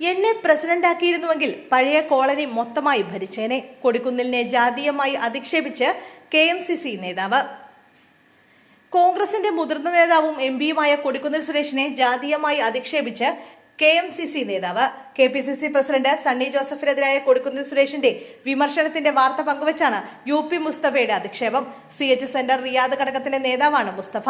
എന്നെ പ്രസിഡന്റാക്കിയിരുന്നുവെങ്കിൽ പഴയ കോളനി മൊത്തമായി ഭരിച്ചേനെ. കൊടിക്കുന്നിലിനെ ജാതീയമായി അധിക്ഷേപിച്ച് കെ എം സി സി നേതാവ്. കോൺഗ്രസിന്റെ മുതിർന്ന നേതാവും എം പിയുമായ കൊടിക്കുന്നിൽ സുരേഷിനെ ജാതീയമായി അധിക്ഷേപിച്ച് കെ എം സി സി നേതാവ് K P C C president Sunny ജോസഫിനെതിരായ Kodikunnil സുരേഷിന്റെ വിമർശനത്തിന്റെ വാർത്ത പങ്കുവച്ചാണ് യു പി മുസ്തഫയുടെ അധിക്ഷേപം. സി എച്ച് സെന്റർ റിയാദ് ഘടകത്തിന്റെ നേതാവാണ് Mustafa.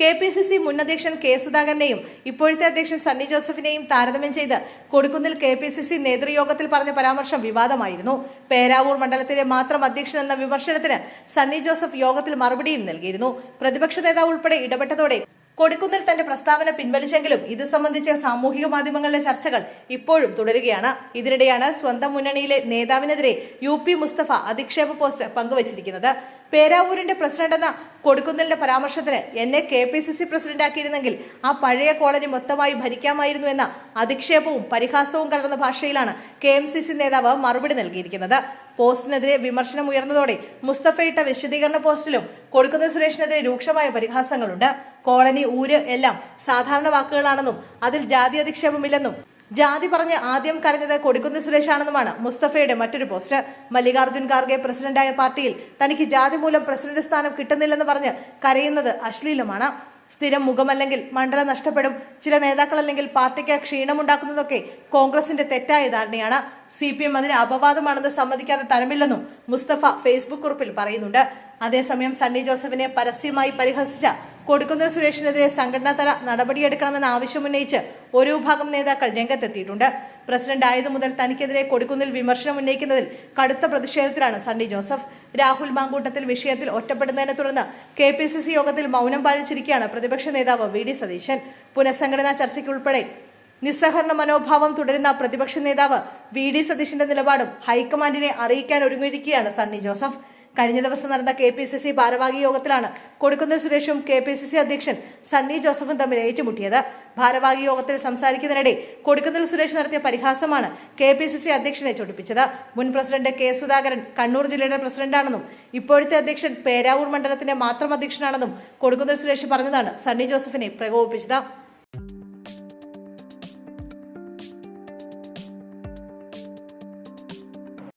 K P C C മുൻ അധ്യക്ഷൻ കെ സുധാകരനെയും ഇപ്പോഴത്തെ അധ്യക്ഷൻ സണ്ണി ജോസഫിനെയും താരതമ്യം ചെയ്ത് Kodikunnil K P C C നേതൃയോഗത്തിൽ പറഞ്ഞ പരാമർശം വിവാദമായിരുന്നു. പേരാവൂർ മണ്ഡലത്തിലെ മാത്രം അധ്യക്ഷൻ എന്ന വിമർശനത്തിന് സണ്ണി ജോസഫ് യോഗത്തിൽ മറുപടിയും നൽകിയിരുന്നു. പ്രതിപക്ഷ നേതാവ് ഉൾപ്പെടെ ഇടപെട്ടതോടെ കൊടിക്കുന്നിൽ തന്റെ പ്രസ്താവന പിൻവലിച്ചെങ്കിലും ഇത് സംബന്ധിച്ച സാമൂഹിക മാധ്യമങ്ങളിലെ ചർച്ചകൾ ഇപ്പോഴും തുടരുകയാണ്. ഇതിനിടെയാണ് സ്വന്തം മുന്നണിയിലെ നേതാവിനെതിരെ യു മുസ്തഫ അധിക്ഷേപ പോസ്റ്റ് പങ്കുവച്ചിരിക്കുന്നത്. പേരാവൂരിന്റെ പ്രസിഡന്റ് എന്ന കൊടുക്കുന്നിലിന്റെ പരാമർശത്തിന് എന്നെ കെ പി സി സി പ്രസിഡന്റാക്കിയിരുന്നെങ്കിൽ ആ പഴയ കോളനി മൊത്തമായി ഭരിക്കാമായിരുന്നു എന്ന അധിക്ഷേപവും പരിഹാസവും കലർന്ന ഭാഷയിലാണ് കെ എം സി സി നേതാവ് മറുപടി നൽകിയിരിക്കുന്നത്. പോസ്റ്റിനെതിരെ വിമർശനം ഉയർന്നതോടെ മുസ്തഫയിട്ട വിശദീകരണ പോസ്റ്റിലും കൊടുക്കുന്ന സുരേഷിനെതിരെ രൂക്ഷമായ പരിഹാസങ്ങളുണ്ട്. കോളനി ഊര് എല്ലാം സാധാരണ വാക്കുകളാണെന്നും അതിൽ ജാതി അധിക്ഷേപമില്ലെന്നും ജാതി പറഞ്ഞ് ആദ്യം കരഞ്ഞത് കൊടിക്കുന്ന് സുരേഷാണെന്നുമാണ് മുസ്തഫയുടെ മറ്റൊരു പോസ്റ്റ് മല്ലികാർജുൻ ഖാർഗെ പ്രസിഡന്റായ പാർട്ടിയിൽ തനിക്ക് ജാതി മൂലം പ്രസിഡന്റ് സ്ഥാനം കിട്ടുന്നില്ലെന്ന് പറഞ്ഞ് കരയുന്നത് അശ്ലീലമാണ്. സ്ഥിരം മുഖമല്ലെങ്കിൽ മണ്ഡലം നഷ്ടപ്പെടും. ചില നേതാക്കളല്ലെങ്കിൽ പാർട്ടിക്ക് ക്ഷീണമുണ്ടാക്കുന്നതൊക്കെ കോൺഗ്രസിന്റെ തെറ്റായ ധാരണയാണ്. സി പി എം അതിന് അപവാദമാണെന്ന് സമ്മതിക്കാതെ തരമില്ലെന്നും മുസ്തഫ ഫേസ്ബുക്ക് കുറിപ്പിൽ പറയുന്നുണ്ട്. അതേസമയം സണ്ണി ജോസഫിനെ പരസ്യമായി പരിഹസിച്ച കൊടുക്കുന്ന സുരേഷിനെതിരെ സംഘടനാതല നടപടിയെടുക്കണമെന്ന ആവശ്യമുന്നയിച്ച് ഒരു വിഭാഗം നേതാക്കൾ രംഗത്തെത്തിയിട്ടുണ്ട്. പ്രസിഡന്റ് ആയതു മുതൽ തനിക്കെതിരെ കൊടുക്കുന്നിൽ വിമർശനം ഉന്നയിക്കുന്നതിൽ കടുത്ത പ്രതിഷേധത്തിലാണ് സണ്ണി ജോസഫ്. രാഹുൽ മാങ്കൂട്ടത്തിൽ വിഷയത്തിൽ ഒറ്റപ്പെടുന്നതിനെ തുടർന്ന് കെ പി സി സി യോഗത്തിൽ മൗനം പാലിച്ചിരിക്കുകയാണ് പ്രതിപക്ഷ നേതാവ് വി ഡി സതീശൻ. പുനഃസംഘടനാ ചർച്ചയ്ക്കുൾപ്പെടെ നിസ്സഹകരണ മനോഭാവം തുടരുന്ന പ്രതിപക്ഷ നേതാവ് വി ഡി സതീശന്റെ നിലപാടും ഹൈക്കമാൻഡിനെ അറിയിക്കാൻ ഒരുങ്ങിയിരിക്കുകയാണ് സണ്ണി ജോസഫ്. കഴിഞ്ഞ ദിവസം നടന്ന കെ പി സി സി ഭാരവാഹി യോഗത്തിലാണ് കൊടുക്കുന്ന സുരേഷും കെ പി സി സി അധ്യക്ഷൻ സണ്ണി ജോസഫും തമ്മിൽ ഏറ്റുമുട്ടിയത്. ഭാരവാഹി യോഗത്തിൽ സംസാരിക്കുന്നതിനിടെ കൊടുക്കുന്നിൽ സുരേഷ് നടത്തിയ പരിഹാസമാണ് കെ പി സി സി അധ്യക്ഷനെ ചൊടിപ്പിച്ചത്. മുൻ പ്രസിഡന്റ് കെ സുധാകരൻ കണ്ണൂർ ജില്ലയുടെ പ്രസിഡന്റാണെന്നും ഇപ്പോഴത്തെ അധ്യക്ഷൻ പേരാവൂർ മണ്ഡലത്തിന്റെ മാത്രം അധ്യക്ഷനാണെന്നും കൊടുക്കുന്നിൽ സുരേഷ് പറഞ്ഞതാണ് സണ്ണി ജോസഫിനെ പ്രകോപിപ്പിച്ചത്.